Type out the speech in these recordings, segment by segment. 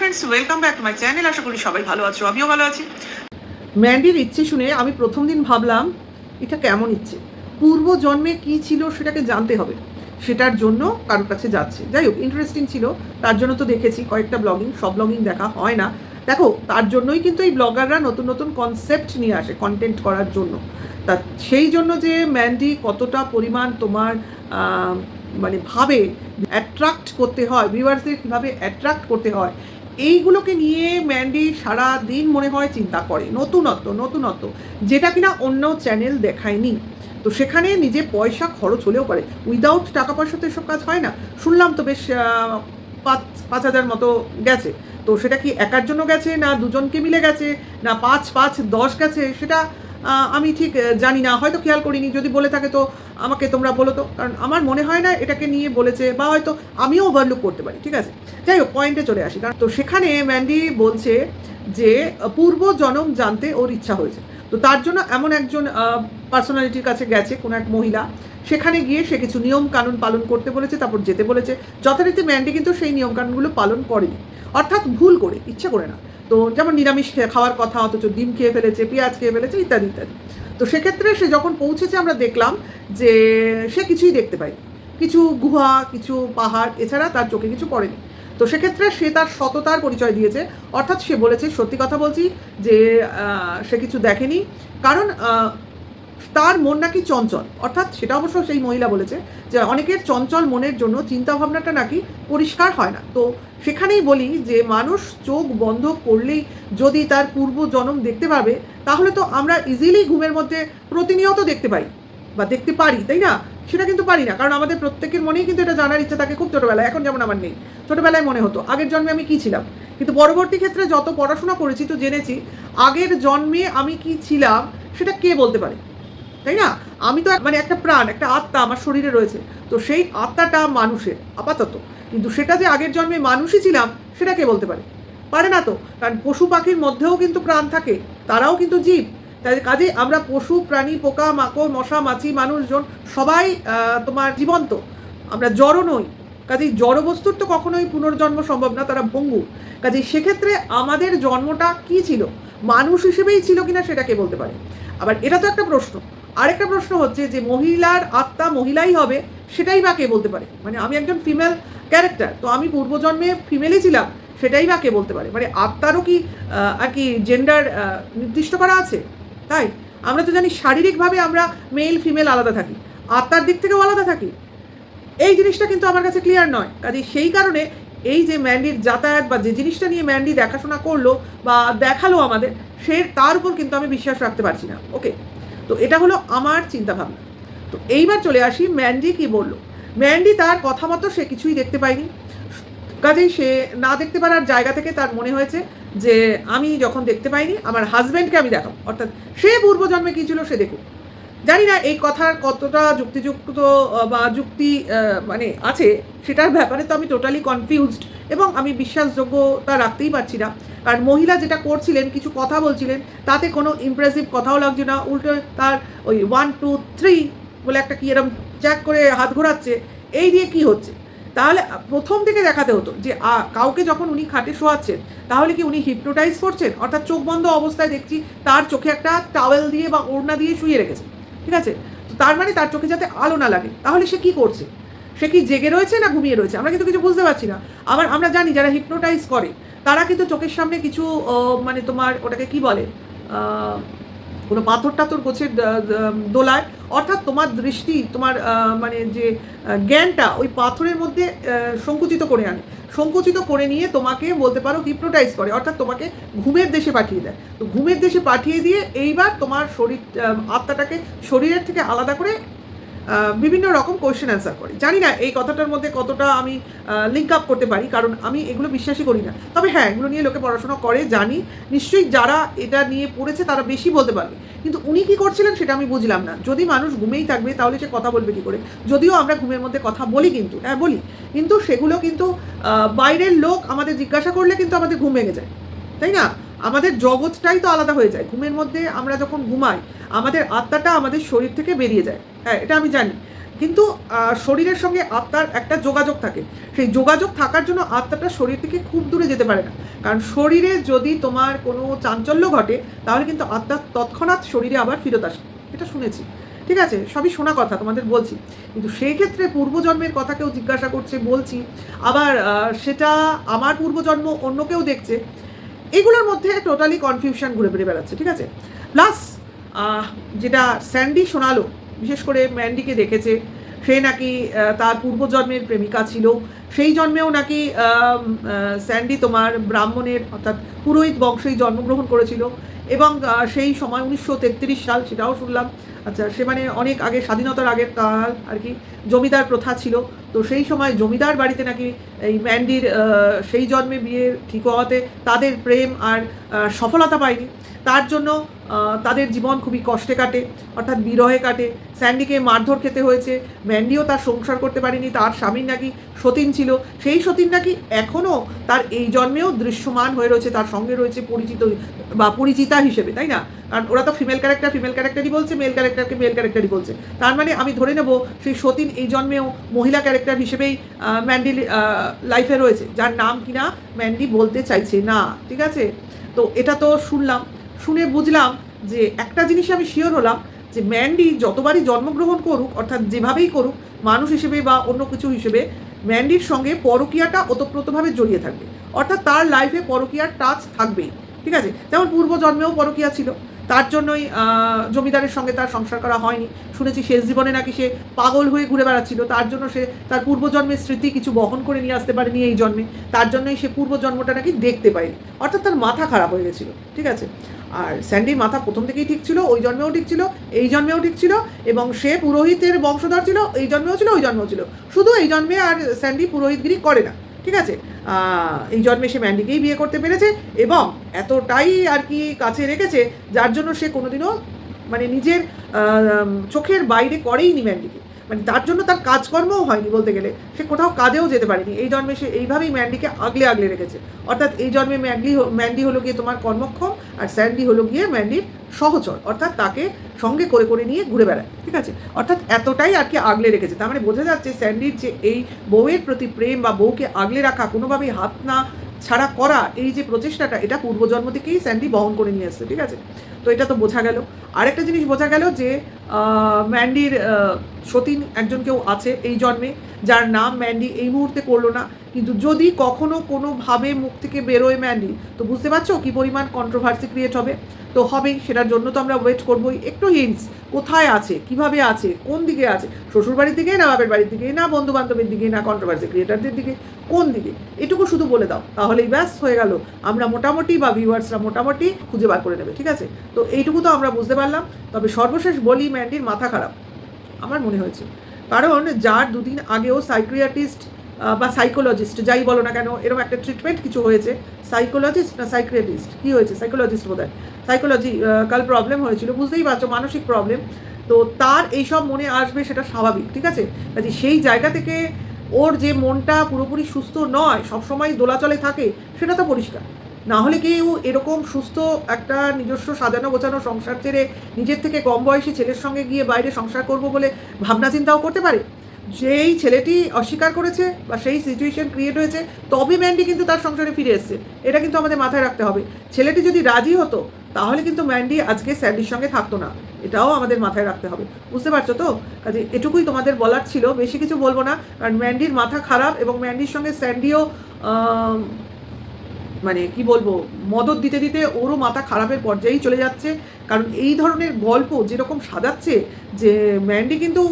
Friends welcome back to my channel আশা করি সবাই ভালো আছো, আমিও ভালো আছি। ম্যান্ডির ইচ্ছে শুনে আমি প্রথম দিন ভাবলাম, এটা কেমন ইচ্ছে? পূর্ব জন্মে কি ছিল সেটাকে জানতে হবে। সেটার জন্য কারোর কাছে যাচ্ছে। যাই হোক ইন্টারেস্টিং ছিল। তার জন্য তো দেখেছি, কয়েকটা ব্লগিং সব ব্লগিং দেখা হয় না। দেখো, তার জন্যই কিন্তু এই ব্লগাররা নতুন নতুন কনসেপ্ট নিয়ে আসে কন্টেন্ট করার জন্য। তা সেই জন্য যে ম্যান্ডি কতটা পরিমাণ তোমার মানে ভাবে অ্যাট্রাক্ট করতে হয় ভিউয়ার্সদের কীভাবে অ্যাট্রাক্ট করতে হয় এইগুলোকে নিয়ে ম্যান্ডি সারা দিন মনে হয় চিন্তা করে। নতুনত্ব নতুনত্ব। যেটা কিনা অন্য চ্যানেল দেখায়নি। তো সেখানে নিজে পয়সা খরচ হলেও করে উইদাউট টাকা পয়সা তো এসব কাজ হয় না। শুনলাম তো বেশ পাঁচ পাঁচ হাজার মতো গেছে। তো সেটা কি একার জন্য গেছে না দুজনকে মিলে গেছে? না পাঁচ পাঁচ, দশ গেছে? সেটা আমি ঠিক জানি না, হয়তো খেয়াল করিনি, যদি বলে থাকে তো আমাকে তোমরা বলো তো। কারণ আমার মনে হয় না এটাকে নিয়ে বলেছে, বা হয়তো আমিও ওভারলুক করতে পারি, ঠিক আছে? যাই হোক পয়েন্টে চলে আসি। কারণ তো সেখানে ম্যান্ডি বলছে যে পূর্ব জনম জানতে ওর ইচ্ছা হয়েছে। তো তার জন্য এমন একজন পার্সোনালিটির কাছে গেছে কোনো এক মহিলা। সেখানে গিয়ে সে কিছু নিয়ম কানুন পালন করতে বলেছে, তারপর যেতে বলেছে। যথারীতি ম্যান্ডি কিন্তু সেই নিয়ম কানুনগুলো পালন করেনি। অর্থাৎ ভুল করে, ইচ্ছা করে না। তো যেমন নিরামিষ খাওয়ার কথা, অথচ ডিম খেয়ে ফেলেছে, পেঁয়াজ খেয়ে ফেলেছে, ইত্যাদি ইত্যাদি। তো সেক্ষেত্রে সে যখন পৌঁছেছে, আমরা দেখলাম যে সে কিছুই দেখতে পায় কিছু গুহা, কিছু পাহাড়, এছাড়া তার চোখে কিছু পড়েনি। তো সেক্ষেত্রে সে তার সততার পরিচয় দিয়েছে। অর্থাৎ সে বলেছে, সত্যি কথা বলছি যে সে কিছু দেখেনি। কারণ তার মন নাকি চঞ্চল। অর্থাৎ সেটা অবশ্য সেই মহিলা বলেছে যে অনেকের চঞ্চল মনের জন্য চিন্তা ভাবনাটা নাকি পরিষ্কার হয় না। তো সেখানেই বলি যে মানুষ চোখ বন্ধ করলেই যদি তার পূর্ব জন্ম দেখতে পাবে তাহলে তো আমরা ইজিলি ঘুমের মধ্যে প্রতিনিয়ত দেখতে পাই বা দেখতে পারি, তাই না? সেটা কিন্তু পারি না। কারণ আমাদের প্রত্যেকের মনেই কিন্তু এটা জানার ইচ্ছা থাকে খুব ছোটোবেলায়। এখন যেমন আমার নেই। ছোটোবেলায় মনে হতো আগের জন্মে আমি কী ছিলাম? কিন্তু পরবর্তী ক্ষেত্রে যত পড়াশোনা করেছি তো জেনেছি, আগের জন্মে আমি কি ছিলাম সেটা কে বলতে পারে? তাই না? আমি তো মানে একটা প্রাণ, একটা আত্মা আমার শরীরে রয়েছে। তো সেই আত্মাটা মানুষের, আপাতত। কিন্তু সেটা যে আগের জন্মে মানুষই ছিলাম, সেটা কে বলতে পারে? পারে না তো। কারণ পশু পাখির মধ্যেও কিন্তু প্রাণ থাকে, তারাও কিন্তু জীব। তাই কাজে আমরা পশু, প্রাণী, পোকা, মাকড়, মশা, মাছি, মানুষজন সবাই তোমার জীবন্ত। আমরা জড়ো নই। কাজেই জড় বস্তুর তো কখনোই পুনর্জন্ম সম্ভব না, তারা ভঙ্গুর। কাজেই সেক্ষেত্রে আমাদের জন্মটা কি ছিল? মানুষ হিসেবেই ছিল কিনা সেটা কে বলতে পারে? আবার এটা তো একটা প্রশ্ন। আরেকটা প্রশ্ন হচ্ছে যে মহিলার আত্মা মহিলাই হবে, সেটাই বা কে বলতে পারে? মানে আমি একজন ফিমেল ক্যারেক্টার তো আমি পূর্বজন্মে ফিমেলই ছিলাম, সেটাই বা কে বলতে পারে? মানে আত্মারও কি আর কি জেন্ডার নির্দিষ্ট করা আছে? তাই? আমরা তো জানি শারীরিকভাবে আমরা মেল ফিমেল আলাদা থাকি, আত্মার দিক থেকেও আলাদা থাকি। এই জিনিসটা কিন্তু আমার কাছে ক্লিয়ার নয়। কাজে সেই কারণে এই যে ম্যান্ডির যাতায়াত বা যে জিনিসটা নিয়ে ম্যান্ডি দেখাশোনা করল বা দেখাল আমাদের, সে, তার উপর কিন্তু আমি বিশ্বাস রাখতে পারছি না। ওকে তো এটা হলো আমার চিন্তাভাবনা। তো এইবার চলে আসি ম্যান্ডি কি বলল। ম্যান্ডি তার কথা মতো সে কিছুই দেখতে পায়নি। কাজেই সে না দেখতে পারার জায়গা থেকে তার মনে হয়েছে যে, আমি যখন দেখতে পাইনি, আমার হাজব্যান্ডকে আমি দেখাবো। অর্থাৎ সে পূর্বজন্মে কী ছিল সে দেখুক। জানি না এই কথার কতটা যুক্তিযুক্ত বা যুক্তি মানে আছে, সেটার ব্যাপারে তো আমি টোটালি কনফিউজড এবং আমি বিশ্বাসযোগ্যতা রাখতেই পারছি না। কারণ মহিলা যেটা করছিলেন, কিছু কথা বলছিলেন, তাতে কোনো ইমপ্রেসিভ কথাও লাগছে না। উল্টো তার ওই ওয়ান টু থ্রি বলে একটা কি এরম চ্যাক করে হাত ঘোরাচ্ছে, এই দিয়ে কি হচ্ছে? তাহলে প্রথম থেকে দেখাতে হতো যে কাউকে যখন উনি খাটে শোয়াচ্ছেন, তাহলে কি উনি হিপনোটাইজ করছেন? অর্থাৎ চোখ বন্ধ অবস্থায় দেখছি তার চোখে একটা টাওয়েল দিয়ে বা ওড়না দিয়ে শুয়ে রেখেছে। ঠিক আছে? তো তার মানে তার চোখে যাতে আলো না লাগে। তাহলে সে কি করছে? সে কি জেগে রয়েছে না ঘুমিয়ে রয়েছে? আমরা কিন্তু কিছু বুঝতে পারছি না। আবার আমরা জানি যারা হিপনোটাইজ করে, তারা কিন্তু চোখের সামনে কিছু মানে তোমার ওটাকে কি বলে? কোনো পাথর টাথর গোছের দোলায়। অর্থাৎ তোমার দৃষ্টি, তোমার মানে যে জ্ঞানটা ওই পাথরের মধ্যে সংকুচিত করে আনে। সংকুচিত করে নিয়ে তোমাকে বলতে পারো হিপ্রোটাইজ করে। অর্থাৎ তোমাকে ঘুমের দেশে পাঠিয়ে দেয়। তো ঘুমের দেশে পাঠিয়ে দিয়ে এইবার তোমার শরীর আত্মাটাকে শরীরের থেকে আলাদা করে বিভিন্ন রকম কোয়েশ্চেন অ্যান্সার করে। জানি না এই কথাটার মধ্যে কতটা আমি লিঙ্ক আপ করতে পারি, কারণ আমি এগুলো বিশ্বাসই করি না। তবে হ্যাঁ এগুলো নিয়ে লোকে পড়াশোনা করে, জানি। নিশ্চয়ই যারা এটা নিয়ে পড়েছে, তারা বেশি বলতে পারবে। কিন্তু উনি কী করছিলেন সেটা আমি বুঝলাম না। যদি মানুষ ঘুমেই থাকবে, তাহলে সে কথা বলবে কী করে? যদিও আমরা ঘুমের মধ্যে কথা বলি কিন্তু হ্যাঁ বলি। কিন্তু সেগুলো কিন্তু বাইরের লোক আমাদের জিজ্ঞাসা করলে কিন্তু আমাদের ঘুম ভেঙে যায়। তাই না? আমাদের জগৎটাই তো আলাদা হয়ে যায়। ঘুমের মধ্যে আমরা যখন ঘুমাই, আমাদের আত্মাটা আমাদের শরীর থেকে বেরিয়ে যায়। হ্যাঁ এটা আমি জানি। কিন্তু শরীরের সঙ্গে আত্মার একটা যোগাযোগ থাকে। সেই যোগাযোগ থাকার জন্য আত্মাটা শরীর থেকে খুব দূরে যেতে পারে না। কারণ শরীরে যদি তোমার কোনো চাঞ্চল্য ঘটে, তাহলে কিন্তু আত্মা তৎক্ষণাৎ শরীরে আবার ফিরত আসে। এটা শুনেছি। ঠিক আছে? সবই শোনা কথা, তোমাদের বলছি। কিন্তু সেই ক্ষেত্রে পূর্বজন্মের কথা কেউ জিজ্ঞাসা করছে, বলছি। আবার সেটা আমার পূর্বজন্ম, অন্য কেউ দেখছে। এগুলোর মধ্যে টোটালি কনফিউশন ঘুরে ফিরে বেড়াচ্ছে। ঠিক আছে? প্লাস যেটা স্যান্ডি শোনালো বিশেষ করে ম্যান্ডিকে দেখেছে। সে নাকি তার পূর্বজন্মের প্রেমিকা ছিল। সেই জন্মেও নাকি স্যান্ডি তোমার ব্রাহ্মণের, অর্থাৎ পুরোহিত বংশেই জন্মগ্রহণ করেছিল। এবং সেই সময় উনিশশো তেত্রিশ সাল সেটাও শুনলাম। আচ্ছা সে মানে অনেক আগে, স্বাধীনতার আগের কাল আর কি, জমিদার প্রথা ছিল। তো সেই সময় জমিদার বাড়িতে নাকি এই ম্যান্ডির সেই জন্মে বিয়ে ঠিক হওয়াতে তাদের প্রেম আর সফলতা পায়নি। তার জন্য তাদের জীবন খুবই কষ্টে কাটে, অর্থাৎ বিরহে কাটে। স্যান্ডিকে মারধর খেতে হয়েছে। ম্যান্ডিও তার সংসার করতে পারেনি। তার স্বামীর নাকি সতীন ছিল। সেই সতীন নাকি এখনও তার এই জন্মেও দৃশ্যমান হয়ে রয়েছে, তার সঙ্গে রয়েছে পরিচিত বা পরিচিতা হিসেবে, তাই না? কারণ ওরা তো ফিমেল ক্যারেক্টার ফিমেল ক্যারেক্টারই বলছে মেল ক্যারেক্টারকে মেল ক্যারেক্টারই বলছে। তার মানে আমি ধরে নেব, সেই সতীন এই জন্মেও মহিলা ক্যারেক্টার হিসেবেই ম্যান্ডি লাইফে রয়েছে। যার নাম কিনা ম্যান্ডি বলতে চাইছে না, ঠিক আছে? তো এটা তো শুনলাম। শুনে বুঝলাম যে একটা জিনিস আমি শিওর হলাম যে ম্যান্ডি যতবারই জন্মগ্রহণ করুক, অর্থাৎ যেভাবেই করুক, মানুষ হিসেবে বা অন্য কিছু হিসেবে ম্যান্ডির সঙ্গে পরকীয়াটা ওতপ্রোতভাবে জড়িয়ে থাকবে। অর্থাৎ তার লাইফে পরকীয়ার টাচ থাকবেই। ঠিক আছে? যেমন পূর্বজন্মেও পরকীয়া ছিল। তার জন্যই জমিদারের সঙ্গে তার সংসার করা হয়নি। শুনেছি শেষ জীবনে নাকি সে পাগল হয়ে ঘুরে বেড়াচ্ছিল। তার জন্য সে তার পূর্বজন্মের স্মৃতি কিছু বহন করে নিয়ে আসতে পারেনি এই জন্মে। তার জন্যই সে পূর্বজন্মটা নাকি দেখতে পায়নি। অর্থাৎ তার মাথা খারাপ হয়ে গেছিল। ঠিক আছে? আর স্যান্ডির মাথা প্রথম থেকেই ঠিক ছিল, ওই জন্মেও ঠিক ছিল, এই জন্মেও ঠিক ছিল এবং সে পুরোহিতের বংশধর ছিল, এই জন্মেও ছিল, ওই জন্মেও ছিল। শুধু এই জন্মে আর স্যান্ডি পুরোহিতগিরি করে না। ঠিক আছে? এই জন্মে সে ম্যান্ডিকেই বিয়ে করতে পেরেছে এবং এতটাই আর কি কাছে রেখেছে, যার জন্য সে কোনোদিনও মানে নিজের চোখের বাইরে করেইনি ম্যান্ডিকে। মানে তার জন্য তার কাজকর্মও হয়নি বলতে গেলে। সে কোথাও কাজেও যেতে পারেনি। এই জন্মে সে এইভাবেই ম্যান্ডিকে আগলে আগলে রেখেছে। অর্থাৎ এই জন্মে ম্যান্ডি ম্যান্ডি হলো গিয়ে তোমার কর্মক্ষম আর স্যান্ডি হলো গিয়ে ম্যান্ডির সহচর। অর্থাৎ তাকে সঙ্গে করে করে নিয়ে ঘুরে বেড়ায়। ঠিক আছে? অর্থাৎ এতটাই আর কি আগলে রেখেছে। তার মানে বোঝা যাচ্ছে স্যান্ডির যে এই বউয়ের প্রতি প্রেম বা বউকে আগলে রাখা, কোনোভাবেই হাত না ছাড়া করা, এই যে প্রচেষ্টাটা, এটা পূর্বজন্ম থেকেই স্যান্ডি বহন করে নিয়ে আসছে। ঠিক আছে? তো এটা তো বোঝা গেল। আরেকটা জিনিস বোঝা গেল যে ম্যান্ডির সতীন একজন কেউ আছে এই জন্মে, যার নাম ম্যান্ডি এই মুহূর্তে করল না। কিন্তু যদি কখনো কোনোভাবে মুখ থেকে বেরোয় ম্যান্ডি, তো বুঝতে পারছ কি পরিমাণ কন্ট্রোভার্সি ক্রিয়েট হবে? তো হবেই, সেটার জন্য তো আমরা ওয়েট করবোই। একটু হিন্টস কোথায় আছে, কীভাবে আছে, কোন দিকে আছে? শ্বশুর বাড়ির দিকে না বাপের বাড়ির দিকে না বন্ধু বান্ধবের দিকে না কন্ট্রোভার্সি ক্রিয়েটারদের দিকে? কোন দিকে? এটুকু শুধু বলে দাও, তাহলেই ব্যাস হয়ে গেল। আমরা মোটামুটি বা ভিউয়ার্সরা মোটামুটি খুঁজে বার করে নেবে, ঠিক আছে? তো এইটুকু তো আমরা বুঝতে পারলাম। তবে সর্বশেষ বলি ম্যান্ডির মাথা খারাপ, আমার মনে হয়েছে। কারণ যার দুদিন আগেও সাইক্রিয়াটিস্ট বা সাইকোলজিস্ট যাই বলো না কেন এরকম একটা ট্রিটমেন্ট কিছু হয়েছে সাইকোলজিস্ট না সাইক্রিয়াটিস্ট কী হয়েছে? সাইকোলজিস্ট বোধ হয় সাইকোলজি কাল প্রবলেম হয়েছিল, বুঝতেই পারছ, মানসিক প্রবলেম তো তার এইসব মনে আসবে সেটা স্বাভাবিক, ঠিক আছে? কাজে সেই জায়গা থেকে ওর যে মনটা পুরোপুরি সুস্থ নয়, সবসময় দোলাচলে থাকে, সেটা তো পরিষ্কার। না হলে কেউ এরকম সুস্থ একটা নিজস্ব সাজানো গোছানো সংসার ছেড়ে নিজের থেকে কম বয়সী ছেলের সঙ্গে গিয়ে বাইরে সংসার করব বলে ভাবনা চিন্তাও করতে পারে? যেই ছেলেটি অস্বীকার করেছে বা সেই সিচুয়েশন ক্রিয়েট হয়েছে তবে ম্যান্ডি কিন্তু তার সংসারে ফিরে এসছে। এটা কিন্তু আমাদের মাথায় রাখতে হবে। ছেলেটি যদি রাজি হতো, তাহলে কিন্তু ম্যান্ডি আজকে স্যান্ডির সঙ্গে থাকতো না। এটাও আমাদের মাথায় রাখতে হবে। বুঝতে পারছ তো? কাজে এটুকুই তোমাদের বলার ছিল। বেশি কিছু বলব না। কারণ ম্যান্ডির মাথা খারাপ এবং ম্যান্ডির সঙ্গে স্যান্ডিও মানে কি বলব, মদত দিতে দিতে ওরও মাথা খারাপের পর্যায়েই চলে যাচ্ছে। কারণ এই ধরনের গল্প যেরকম সাজাচ্ছে যে ম্যান্ডি কিন্তু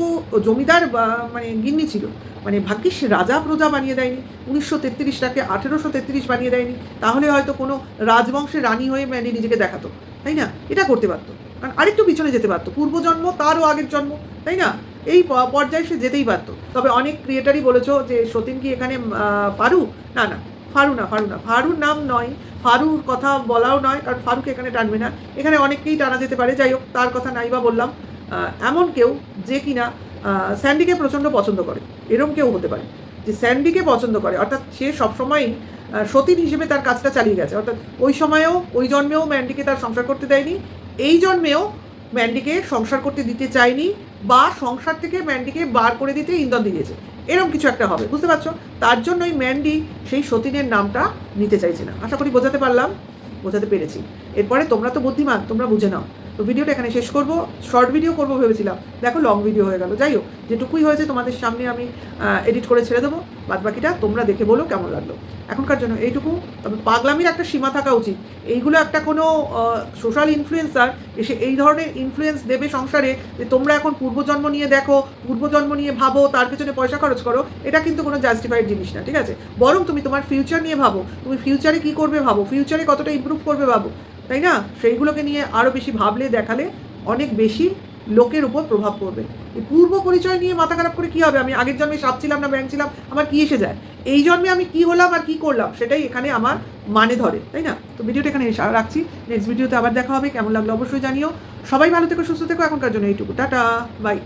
জমিদার বা মানে গিন্নি ছিল। মানে ভাগ্যিস রাজা প্রজা বানিয়ে দেয়নি। উনিশশো তেত্রিশটাকে আঠেরোশো তেত্রিশ বানিয়ে দেয়নি। তাহলে হয়তো কোনো রাজবংশের রানী হয়ে ম্যান্ডি নিজেকে দেখাতো। তাই না? এটা করতে পারতো। কারণ আরেকটু পিছনে যেতে পারতো। পূর্বজন্ম, তারও আগের জন্ম। তাই না? এই পর্যায়ে সে যেতেই পারতো। তবে অনেক ক্রিয়েটারই বলেছ যে সতীন কি এখানে ফারু না না। ফারু না ফারু না ফারুর নাম নয়, ফারুর কথা বলাও নয়, কারণ ফারুক এখানে টানবে না। এখানে অনেককেই টানা যেতে পারে, যাই হোক, তার কথা নাই বা বললাম। এমন কেউ যে কিনা স্যান্ডিকে প্রচণ্ড পছন্দ করে, এরম কেউ হতে পারে। যে স্যান্ডিকে পছন্দ করে, অর্থাৎ সে সবসময়ই সতীন হিসেবে তার কাজটা চালিয়ে গেছে। অর্থাৎ ওই সময়েও, ওই জন্মেও ম্যান্ডিকে তার সংসার করতে দেয়নি, এই জন্মেও ম্যান্ডিকে সংসার করতে দিতে চায়নি বা সংসার থেকে ম্যান্ডিকে বার করে দিতে ইন্ধন দিয়েছে এরকম কিছু একটা হবে, বুঝতে পারছ? তার জন্যই ম্যান্ডি সেই সতীনের নামটা নিতে চাইছে না। আশা করি বোঝাতে পারলাম, বোঝাতে পেরেছি। এরপরে তোমরা তো বুদ্ধিমান, তোমরা বুঝে নাও। তো ভিডিওটা এখানে শেষ করব, শর্ট ভিডিও করব ভেবেছিলাম। দেখো, লং ভিডিও হয়ে গেল। যাই হোক, যেটুকুই হয়েছে তোমাদের সামনে আমি এডিট করে ছেড়ে দেবো। বাদ বাকিটা তোমরা দেখে বলো কেমন লাগল। এখনকার জন্য এইটুকু। তবে পাগলামির একটা সীমা থাকা উচিত। এইগুলো একটা কোনো সোশ্যাল ইনফ্লুয়েন্সার এসে এই ধরনের ইনফ্লুয়েন্স দেবে সংসারে যে তোমরা এখন পূর্বজন্ম নিয়ে দেখো, পূর্বজন্ম নিয়ে ভাবো, তার পেছনে পয়সা খরচ করো, এটা কিন্তু কোনো জাস্টিফাইড জিনিস না, ঠিক আছে? বরং তুমি তোমার ফিউচার নিয়ে ভাবো। তুমি ফিউচারে কি করবে ভাবো? ফিউচারে কতটা ইমপ্রুভ করবে ভাবো? তাই না? সেইগুলোকে নিয়ে আরও বেশি ভাবলে, দেখালে অনেক বেশি লোকের উপর প্রভাব পড়বে। এই পূর্ব পরিচয় নিয়ে মাথা খারাপ করে কী হবে? আমি আগের জন্মে সাপ ছিলাম না ব্যাংক ছিলাম, আমার কী এসে যায়? এই জন্মে আমি কি হলাম আর কি করলাম, সেটাই এখানে আমার মানে ধরে, তাই না? তো ভিডিওটা এখানে রাখছি। নেক্সট ভিডিওতে আবার দেখা হবে, কেমন লাগল অবশ্যই জানিও। সবাই ভালো থেকো, সুস্থ থেকো, এখনকার জন্য এইটুকু। Tata bye